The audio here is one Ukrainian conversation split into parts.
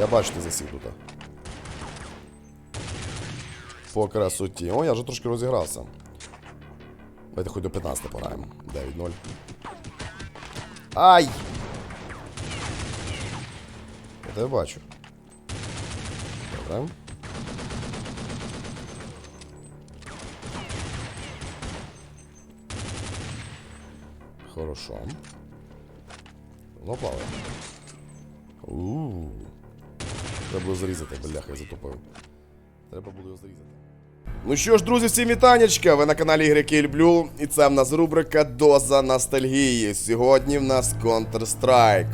Я бачу, ти засів тут. По красоті. О, я вже трошки розігрався. Давайте хоч до 15 пограємо. 9-0. Ай! Я тебе бачу. Добре. Хорошо. Ну, плаває. Ууу. Треба було зрізати, бляха, я затопив. Треба було його зрізати. Ну що ж, друзі, всім вітанечка! Ви на каналі Ігрики Люблю, і це в нас рубрика Доза ностальгії. Сьогодні в нас Counter-Strike.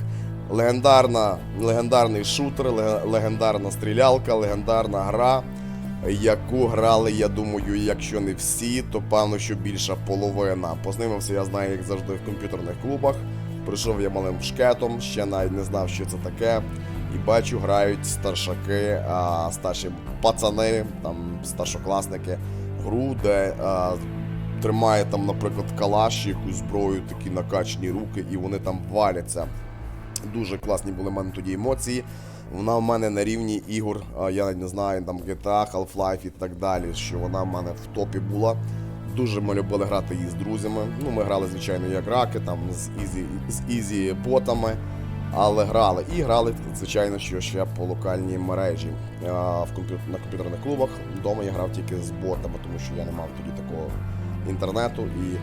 Легендарна, легендарний шутер, легендарна стрілялка, легендарна гра, яку грали, я думаю, якщо не всі, то певно, що більша половина. Познайомився, я знаю, як завжди, в комп'ютерних клубах. Прийшов я малим шкетом, ще навіть не знав, що це таке. І бачу, грають старшаки, а, старші пацани, там старшокласники, гру, де а, тримає там, наприклад, калаш, якусь зброю, такі накачані руки, і вони там валяться. Дуже класні були в мене тоді емоції. Вона в мене на рівні ігор, я не знаю, там GTA, Half-Life і так далі. Що вона в мене в топі була. Дуже ми любили грати її з друзями. Ну, ми грали, звичайно, як раки, там з ізі, з ізі ботами, але грали. І грали, звичайно, що ще по локальній мережі. В. На комп'ютерних клубах. Вдома я грав тільки з ботами, тому що я не мав тоді такого інтернету. І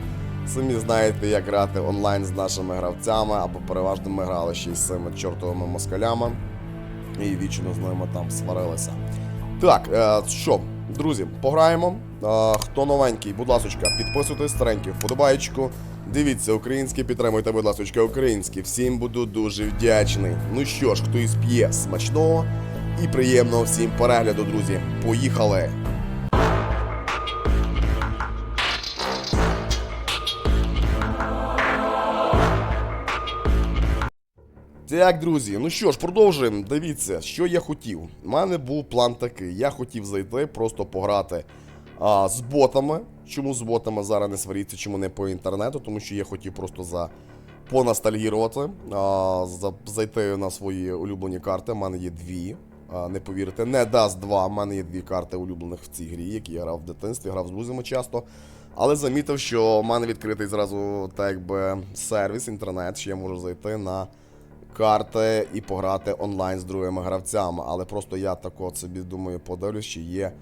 самі знаєте, як грати онлайн з нашими гравцями, або переважно ми грали ще й з цими чортовими москалями. І вічно з ними там сварилися. Так, е, що, друзі, пограємо. Е, хто новенький, будь ласочка, підписуйтесь старенький, вподобаєчку. Дивіться, українські підтримуйте, будь ласочка, українські. Всім буду дуже вдячний. Ну що ж, хто із п'є смачного і приємного всім перегляду, друзі. Поїхали! Так, друзі, ну що ж, продовжуємо. Дивіться, що я хотів. У мене був план такий. Я хотів зайти, просто пограти а, з ботами. Чому з ботами зараз не сваріться, чому не по інтернету? Тому що я хотів просто за поностальгірувати, а, за, зайти на свої улюблені карти. У мене є дві. А, не повірите, не Dust 2. У мене є дві карти улюблених в цій грі, які я грав в дитинстві, грав з друзями часто. Але замітив, що в мене відкритий зразу так якби сервіс, інтернет, що я можу зайти на карти і пограти онлайн з другими гравцями. Але просто я так от собі думаю, подивлюсь, чи є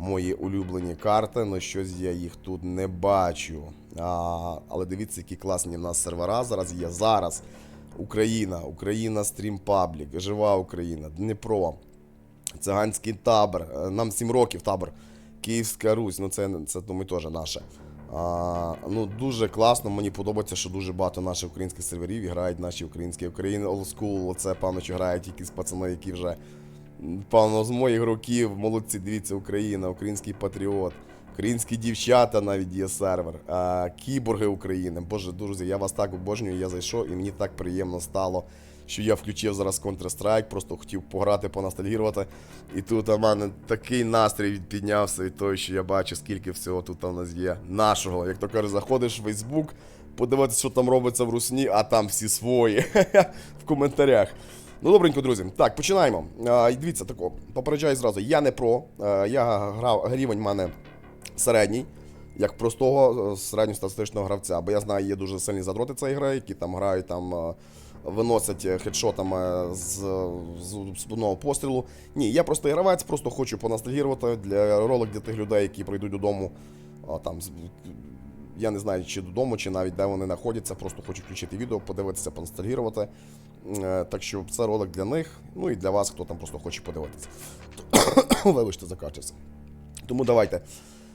мої улюблені карти, але щось я їх тут не бачу. А, але дивіться, які класні в нас сервера зараз є. Зараз Україна, Україна Стрім Паблік, Жива Україна, Дніпро, Циганський табор. е, Нам 7 років табор. Київська Русь, ну це, це думаю, теж наше. А, ну, дуже класно, мені подобається, що дуже багато наших українських серверів грають наші українські Україна Old School. Це, певно, що грають якісь пацани, які вже, певно, з моїх років, молодці, дивіться, Україна, український патріот, українські дівчата навіть є сервер, а, кіборги України. Боже, друзі, я вас так обожнюю, я зайшов і мені так приємно стало. Що я включив зараз Counter-Strike, просто хотів пограти, поностальгірувати. І тут у мене такий настрій піднявся від того, що я бачу, скільки всього тут у нас є нашого. Як то каже, заходиш в Facebook, подивитися, що там робиться в русні, а там всі свої в коментарях. Ну, добренько, друзі. Так, починаємо. А, дивіться, тако, попереджаю зразу, я не про. Я грав рівень в мене середній. Як простого е, середньостатистичного гравця, бо я знаю, є дуже сильні задроти цієї гри, які там грають там. е, Виносять е, хедшотами з, з, одного пострілу. Ні, я просто гравець, просто хочу поностальгірувати для ролик для тих людей, які прийдуть додому. А, там, я не знаю, чи додому, чи навіть де вони знаходяться. Просто хочу включити відео, подивитися, поностальгірувати. Е, Так що це ролик для них, ну і для вас, хто там просто хоче подивитися. Вибачте, закачився. Тому давайте.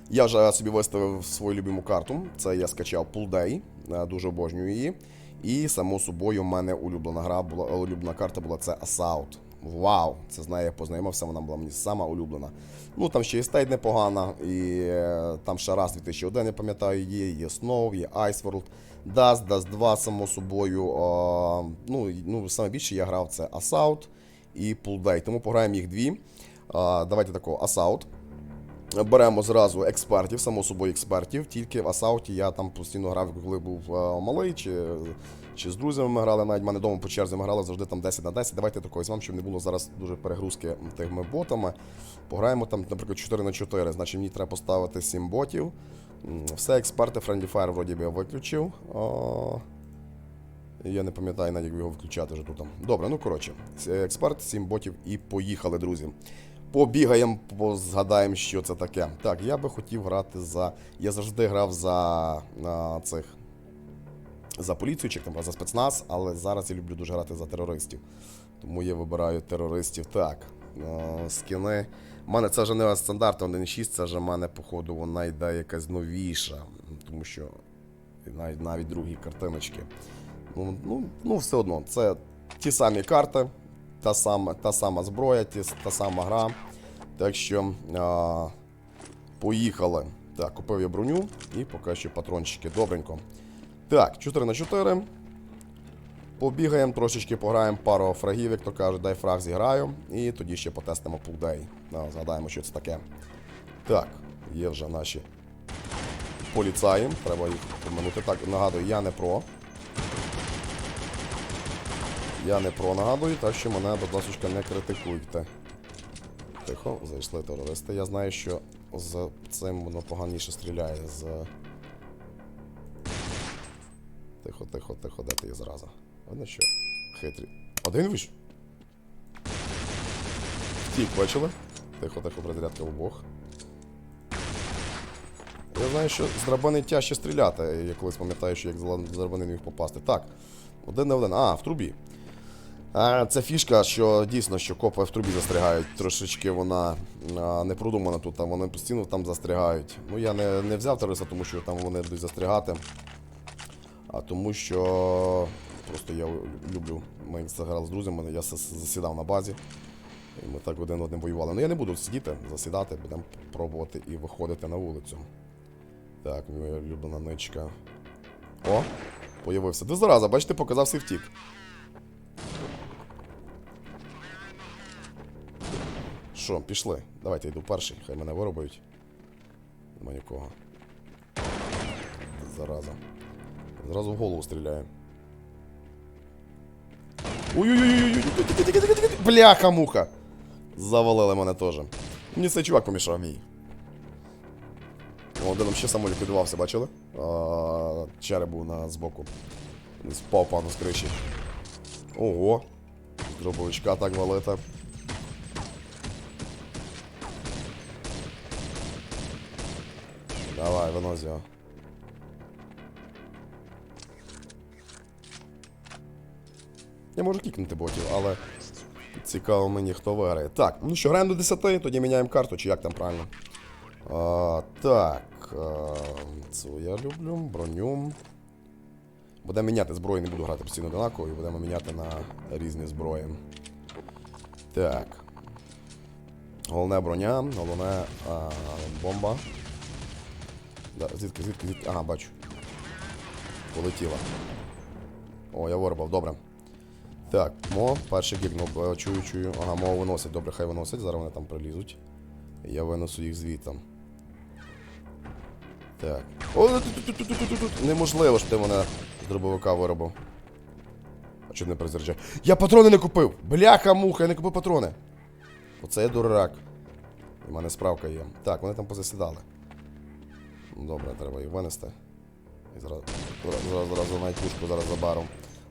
Я вже собі виставив свою любиму карту. Це я скачав е, дуже обожнюю її. І само собою, в мене улюблена гра була, улюблена карта була це Assault. Вау! Це знаю, я познайомився, вона була мені сама улюблена. Ну там ще і стейт непогана, і е, там ще раз 2001, я пам'ятаю, є, є Snow, є Ice World, Dust, Dust 2, само собою. А, ну, ну, саме більше я грав це Assault і Pool Day, тому пограємо їх дві. А, давайте такого Assault. Беремо зразу експертів, само собою експертів. Тільки в Асауті я там постійно грав, коли був е, малий, чи чи з друзями ми грали, навіть в мене вдома по черзі ми грали завжди там 10 на 10. Давайте такого візьмемо, щоб не було зараз дуже перегрузки тими ботами. Пограємо там, наприклад, 4 на 4. Значить, мені треба поставити 7 ботів. Все, експерти, Friendly Fire вроді би я виключив. О, я не пам'ятаю навіть, як його включати вже тут. Добре, ну коротше, експерт, 7 ботів і поїхали, друзі. Побігаємо, згадаємо, що це таке. Так, я би хотів грати за. Я завжди грав за а, цих. За поліцію, чи за спецназ, але зараз я люблю дуже грати за терористів. Тому я вибираю терористів. Так. е, Скіни. У мене це вже не стандартна 1.6, це вже в мене, походу, вона йде якась новіша. Тому що навіть, навіть другі картиночки. Ну, ну, ну, все одно, це ті самі карти, та сама, та сама зброя, ті, та сама гра. Так що а, поїхали. Так, купив я броню і поки що патрончики. Добренько. Так, 4 на 4. Побігаємо, трошечки пограємо пару фрагів, як то кажуть, дай фраг зіграю. І тоді ще потестимо пулдей. Згадаємо, що це таке. Так, є вже наші поліцаї. Треба їх поминути. Так, нагадую, я не про. Я не про нагадую, так що мене, будь ласка, не критикуйте. Тихо, зайшли терористи. Я знаю, що з цим воно поганіше стріляє з. Тихо, тихо, тихо, де ти зразу? Видно, що хитрі. Один виш. Втік, бачили? Тихо, тихо, розрядка обох. Я знаю, що з драбини тяжче стріляти. Я колись пам'ятаю, що як з драбини не міг попасти. Так. Один на один. А, в трубі. А, це фішка, що дійсно, що копи в трубі застрягають. Трошечки вона а, не продумана тут, а вони постійно там застрягають. Ну, я не, не взяв терориста, тому що там вони будуть застрягати. А тому що просто я люблю. Ми грали з друзями, я засідав на базі. І ми так один одним воювали. Ну я не буду сидіти, засідати, будемо пробувати і виходити на вулицю. Так, моя улюблена ничка. О, появився. Ти зараза, бачите, показався і втік. Що, пішли? Давайте йду перший, хай мене виробають. Нема нікого. Зараза. Зразу в голову стріляє. Ой-ой-ой! Бляха-муха! Завалили мене теж. Мені цей чувак помішав мій. О, один ще самоліквідувався, бачили? А, череп був на збоку. Спав пану з криші. Ого! Дробовичка так валити. Давай, винось його. Я можу кікнути ботів, але цікаво мені, хто виграє. Так, ну що, граємо до 10, тоді міняємо карту, чи як там правильно. А, так. А, цю я люблю. Броню. Будемо міняти зброю, не буду грати постійно одинаково, і будемо міняти на різні зброї. Так. Головне броня, головне а, бомба. Да, звідки, звідки, звідки? Ага, бачу. Полетіла. О, я вирубав, добре. Так, мо, перший гігнув, чую, чую. Ага, мо виносять, добре, хай виносять, зараз вони там прилізуть. Я винесу їх звідти. Так. О, тут, тут, тут. Неможливо ж ти мене з дробовика виробив. А чого не призаряджає? Я патрони не купив! Бляха-муха, я не купив патрони. Оце я дурак. У мене справка є. Так, вони там позасідали. Добре, треба їх винести. І зараз, зараз, зараз, зараз навіть пушку зараз за баром.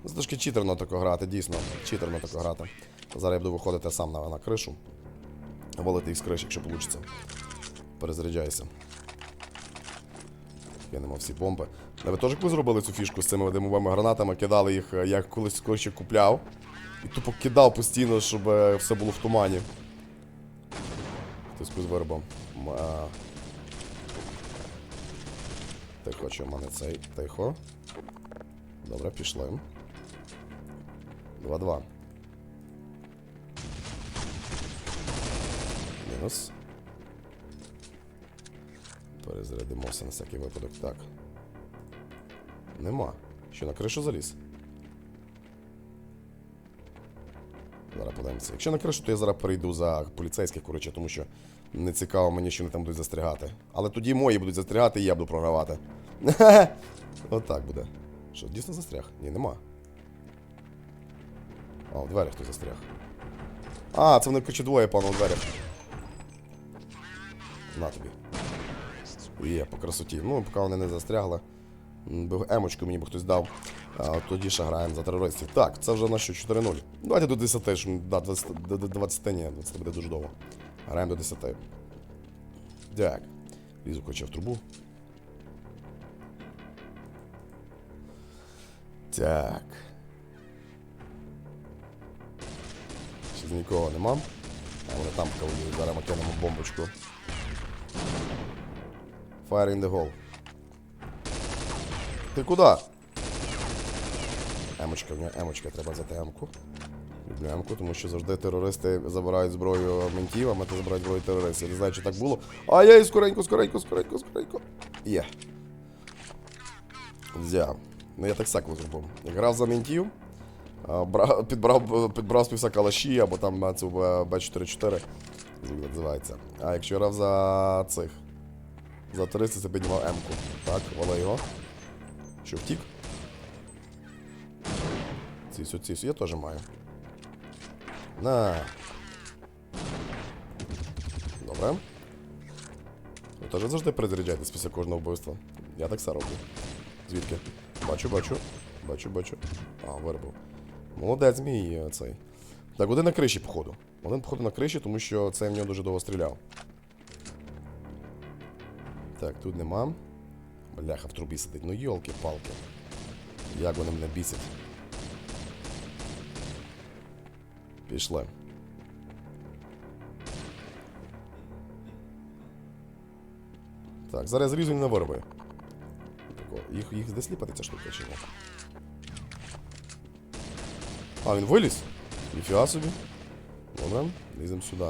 Це трошки читерно тако грати, дійсно. Читерно тако грати. Зараз я буду виходити сам на, на кришу. Валити їх з криші, якщо вийде. Перезаряджайся. Кинемо всі бомби. А ви теж зробили цю фішку з цими димовими гранатами, кидали їх, е, я колись коротше купляв. І тупо кидав постійно, щоб е, все було в тумані. Хтось з виробом. М. Тихо, що в мене цей. Тихо. Добре, пішли. 2-2. Мінус. Перезарядимося на всякий випадок. Так. Нема. Що на кришу заліз? Зараз подивимося. Якщо на кришу, то я зараз перейду за поліцейських, коротше, тому що не цікаво мені, що вони там будуть застрягати. Але тоді мої будуть застрягати і я буду програвати. Отак буде. Що, дійсно застряг? Ні, нема. А, в дверях хтось застряг. А, це вони короче двоє, певно, у дверях. На тобі. Є, по красоті. Ну, поки вони не застрягли. Емочку мені б хтось дав. А, тоді ще граємо за терористів. Так, це вже на що 4-0. Давайте до 10, що да, 20, до до 20 ні, 20 буде дуже довго. Граємо до 10. Так. Лізу хоче в трубу. Так. З нікого нема. А вони там кавують. Зараз ми кинемо бомбочку. Fire in the hole. Ти куди? Емочка, в нього емочка, треба взяти емку. Люблю емку, тому що завжди терористи забирають зброю ментів, а менти забирають зброю терористів. Я не знаю, чи так було. А я і скоренько, скоренько, скоренько, скоренько. Є. Взяв. Ну я так сяк зробив. Як грав за ментів, підбрав, підбрав співся калаші або там е, цю Б44, як називається. А якщо грав за цих. За 300 це піднімав М-ку. Так, вали його. Що, втік? Цісю, цісю, я теж маю. На. Добре. Ви теж завжди перезаряджайтесь після кожного вбивства. Я так все роблю. Звідки? Бачу, бачу. Бачу, бачу. А, виробив. Молодець мій е, цей. Так, один на криші, походу. Один, походу, на криші, тому що цей в нього дуже довго стріляв. Так, тут нема. Бляха в трубі сидить. Ну йолки-палки. Як вони мене бісять. Пішли. Так, зараз зрізу і на вироби. Тако, Їх, їх десь ліпати ця штука чи ні? А, він виліз? Ніфіга собі. Добре, ліземо сюди.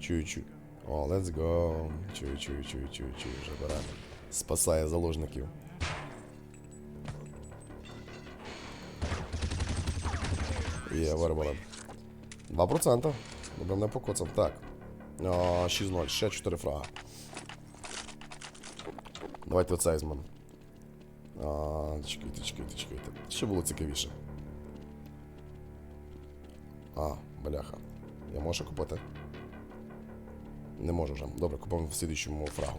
Чую, чую. О, let's go. Чую, чую, чую, чую, чую, вже бере. Спасає заложників. Є, виробили. 2%. Добре, не покоцав. Так. А, 6-0, ще 4 фрага. Давайте оцей візьмемо. Чекайте, чекайте, чекайте. Що було цікавіше? А, бляха. Я можу купити? Не можу вже. Добре, купимо в слідчому фрагу.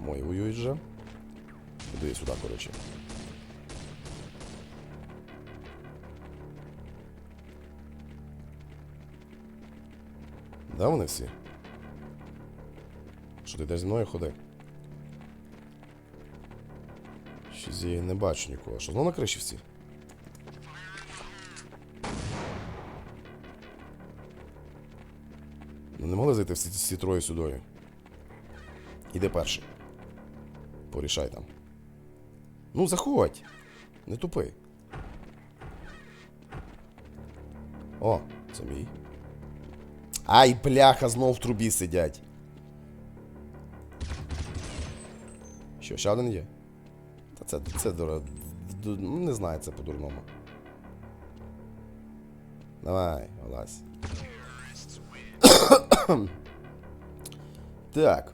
Мої воюють вже. Іду я сюди, коротше. Де вони всі? Що ти йдеш зі мною ходи? Щось я не бачу нікого. Що знову на криші всі? Зайти всі, всі троє сюди. Іди перший. Порішай там. Ну, заходь. Не тупи. О, це мій. Ай, бляха, знов в трубі сидять. Що, ще один є? Та це, це дура. Ну, не знаю, це по-дурному. Давай, вилазь. Так.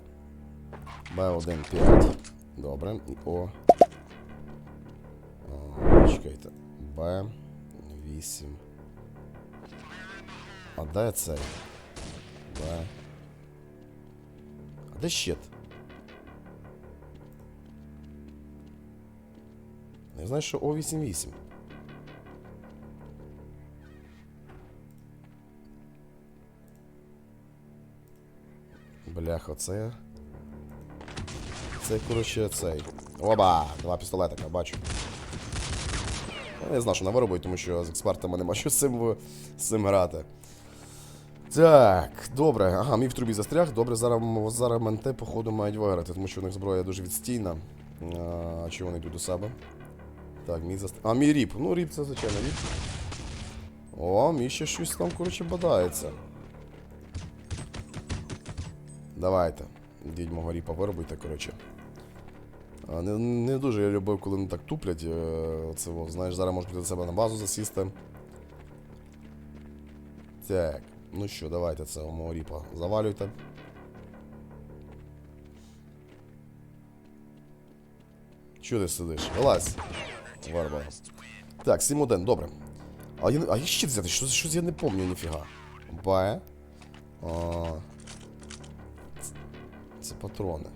Б1 5. Добре. О. О, чекайте. Б8. А де цей? Б. А де щит? Не знаю, що О88. Бляха, це. Це, коротше, цей. Оба! Два пістолетика, бачу. Ну, Я знав, що на виробить, тому що з експертами нема що з цим, з цим грати. Так, добре. Ага, мій в трубі застряг. Добре, зараз, зараз менти, походу, мають виграти, тому що у них зброя дуже відстійна. А, чи вони йдуть до себе? Так, мій застряг. А, мій ріп. Ну, ріп це звичайно ріп. О, мій ще щось там, коротше, бодається. Давайте. Дідь мого ріпа виробити, коротше. Не, не дуже я любив, коли вони так туплять. е, Це, знаєш, зараз можуть до себе на базу засісти. Так, ну що, давайте це мого ріпа завалюйте. Чого ти сидиш? Вилазь. Варвара. Так, 7-1, добре. А я, а я щит взяти, що, щось я не пам'ятаю ніфіга. Б. А, це, це патрони.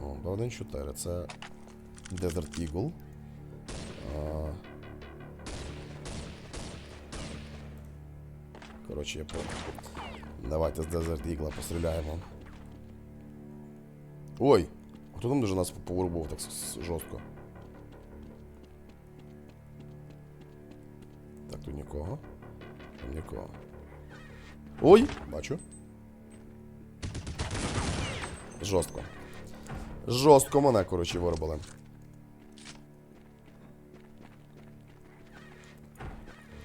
Ну, Б1-4, це Desert Eagle. А, Коротше, я понял. Давайте з Desert Eagle постріляємо. Ой! Хто там дуже нас поворубав так с- с- жорстко? Так, тут нікого. Там нікого. Ой! Бачу. Жорстко. Жорстко мене, коротше, виробили.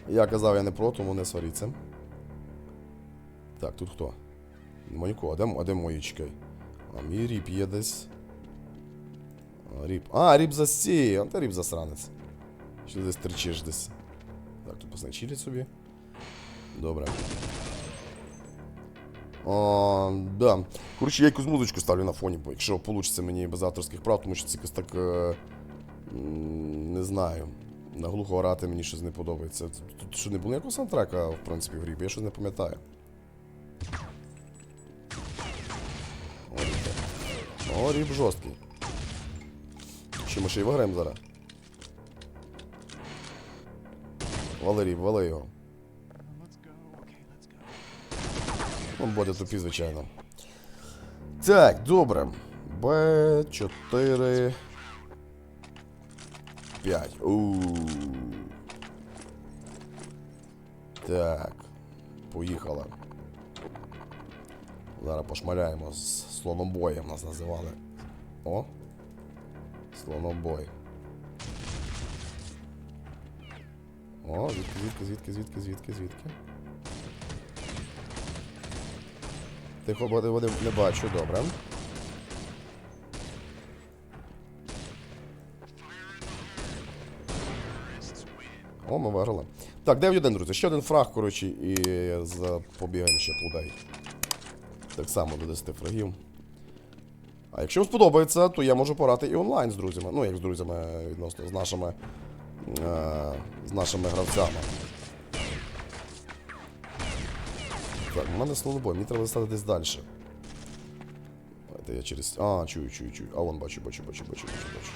Я казав, я не про, тому не сваріться. Так, тут хто? Нема нікого. А де, а де мої? А мій ріп є десь. А, ріп. А, ріп засіє. А та ріп засранець. Що десь терчиш десь. Так, тут пацани собі. Добре. А, да. Коротше, я якусь музичку ставлю на фоні, бо якщо вийде мені без авторських прав, тому що це якось так. Е, не знаю. На глухо орати мені щось не подобається. Тут що не було ніякого саундтрека, в принципі, в грі, бо я щось не пам'ятаю. О, ріп. Жорсткий. Чи ми ще й виграємо зараз? Вали ріп, вали його. Ну, буде тупі, звичайно. Так, добре. Б4. 5. Ууу. Так. Поїхали. Зараз пошмаляємо з слонобоєм нас називали. О. Слонобой. О, звідки, звідки, звідки, звідки, звідки, звідки. Тихо, води, не бачу, добре. О, ми виграли. Так, 9-1, друзі. Ще один фраг, коротше, і запобігаємо ще плудай. Так само до 10 фрагів. А якщо вам сподобається, то я можу порати і онлайн з друзями. Ну, як з друзями відносно з нашими. Е, з нашими гравцями. Так, у мене слонобой, мені треба стати десь далі. Давайте я через. А, чую, чую, чую. А вон бачу, бачу, бачу, бачу, бачу, бачу.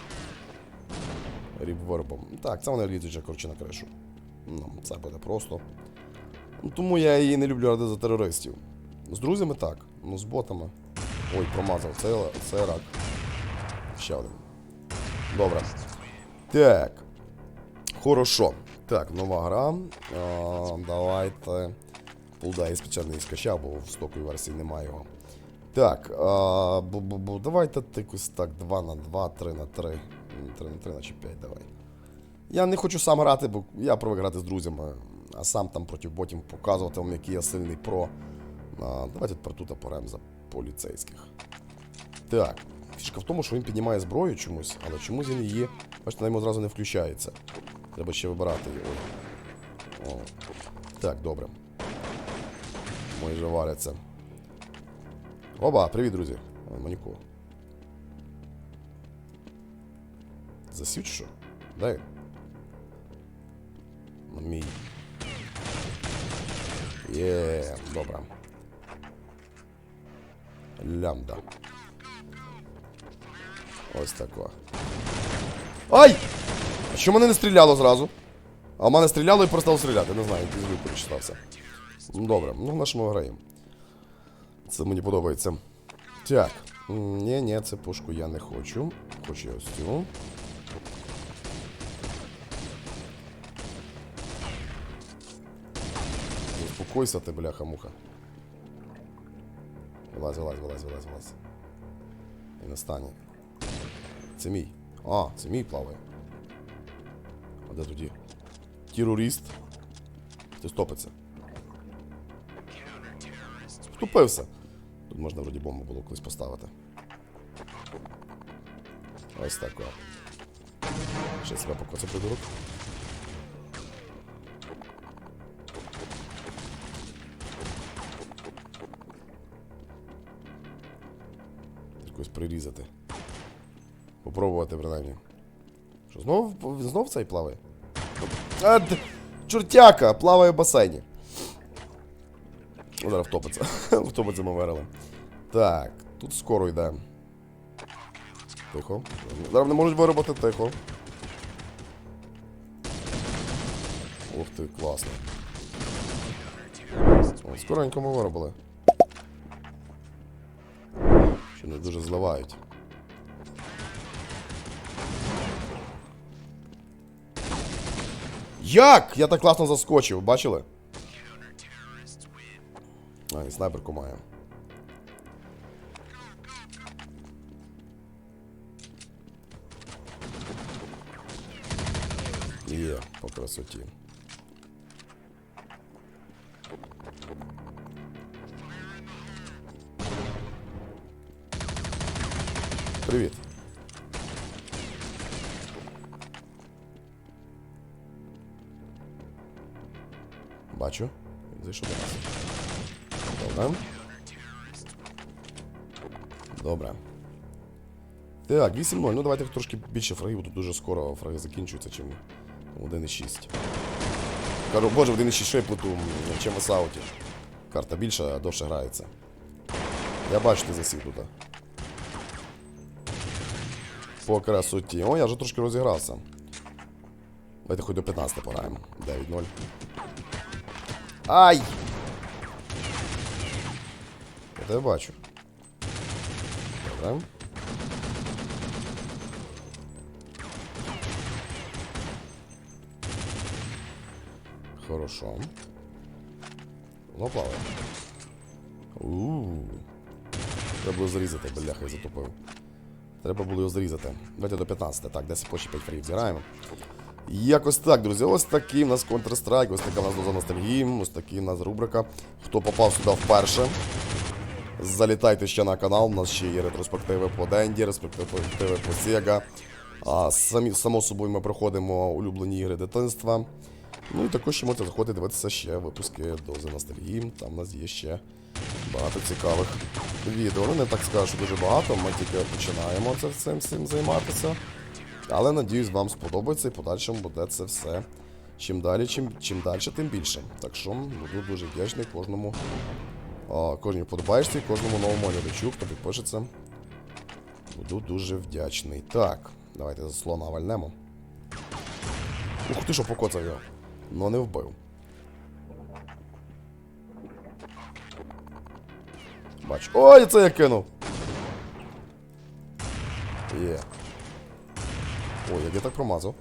Ріб вербом. Так, це вони лізуть коротше, на кришу. Ну, це буде просто. Ну, тому я її не люблю ради за терористів. З друзями так. Ну, з ботами. Ой, промазав. Це, це рак. Ще один. Добре. Так. Хорошо. Так, нова гра. А, давайте. Пулда я спеціально не скачав, бо в стоковій версії немає його. Так, а, бу -бу -бу, давайте якось так 2 на 2, 3 на 3. 3 на 3, наче 5, давай. Я не хочу сам грати, бо я привик грати з друзями, а сам там проти ботів показувати вам, який я сильний про. А, давайте тепер тут порем за поліцейських. Так. Фішка в тому, що він піднімає зброю чомусь, але чомусь він її. Бачите, вона йому одразу не включається. Треба ще вибирати. Ой. О. Так, добре. Мої вже валяться. Оба, привіт, друзі. Ой, Маніко. Засів чи що? Дай. Ну, Мій. Є, добре. Лямда. Ось тако. Ай! А що мене не стріляло зразу? А в мене стріляло і перестав стріляти. Не знаю, який звук прочитався. Ну, Добре, ну на що ми граємо. Це мені подобається. Так. Ні, ні, це пушку я не хочу. Хочу я ось цю. Успокойся ти, бляха-муха. Вилазь, вилазь, вилазь, вилазь, вилазь. І не стане. Це мій. А, це мій плаває. А де тоді? Терорист. Ти стопиться. Втупився. Тут можна вроді бомбу було колись поставити. Ось так. о. Ще себе покоцав придурок. Якось прирізати. Попробувати, принаймні. Що, знов, він знов цей плаває? А, чортяка, плаває в басейні. О, Зараз втопиться. Втопиться ми виграли. Так, тут скоро йде. Тихо. Зараз не можуть виробити тихо. Ух ти, класно. О, скоренько ми виробили. Ще не дуже зливають. Як? Я так класно заскочив, бачили? І снайперку маю. Є, по красоті. Привіт. Бачу. Зайшов до нас. Добре. Добре. Так, 8-0. Ну давайте трошки більше фрагів, тут дуже скоро фраги закінчуються, чим 1.6. Кажу, боже, 1.6 що я плету, чим в Асауті. Карта більша, довше грається. Я бачу, ти засів тут. По красоті. О, я вже трошки розігрався. Давайте хоч до 15 пограємо. 9-0. Ай! Тебе бачу. Добре. Хорошо. Воно плаває. Ууу. Треба було зрізати, бляха, я затопив. Треба було його зрізати. Давайте до 15, так, 10 по 5 фрів зіграємо. Якось так, друзі. Ось такий у нас Counter-Strike, ось така у нас доза ностальгії, ось такий у нас рубрика. Хто попав сюди вперше, залітайте ще на канал, у нас ще є ретроспективи по Денді, ретроспективи по Sega. А самі, само собою ми проходимо улюблені ігри дитинства. Ну і також ще можете заходити дивитися ще випуски дози ностальгії. Там у нас є ще багато цікавих відео. Ну не так скажу, що дуже багато, ми тільки починаємо це цим, цим займатися. Але надіюсь, вам сподобається і подальшому буде це все. Чим далі, чим, чим далі, тим більше. Так що буду дуже вдячний кожному, кожній вподобаєчці, кожному новому глядачу, хто підпишеться. Буду дуже вдячний. Так, давайте за слона вальнемо. Ух ти що покоцав його. Ну не вбив. Бач. Ой, це я кинув. Є. Ой, як я так промазав.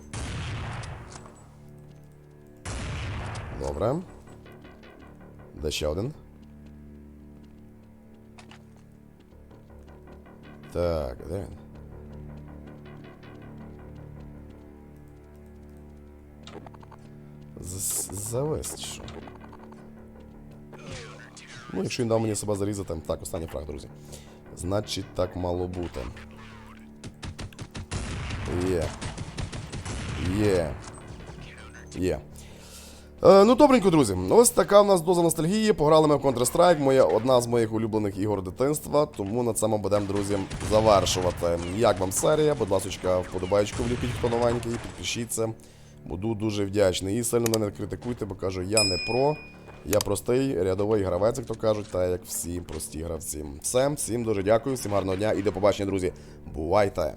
Добре. Де ще один? Так, де він? З- Завис, чи що? Ну, якщо він дав мені себе зарізати. Так, останній фраг, друзі. Значить, так мало бути. Є. Є. Є. Е, ну, добренько, друзі. Ось така в нас доза ностальгії. Пограли ми в Counter-Strike, моя одна з моїх улюблених ігор дитинства. Тому на цьому будемо, друзі, завершувати. Як вам серія? Будь ласка, вподобайку вліпіть, хто новенький, підпишіться. Буду дуже вдячний. І сильно мене не критикуйте, бо кажу, я не про. Я простий рядовий гравець, як то кажуть, та як всі прості гравці. Все, всім дуже дякую, всім гарного дня і до побачення, друзі. Бувайте!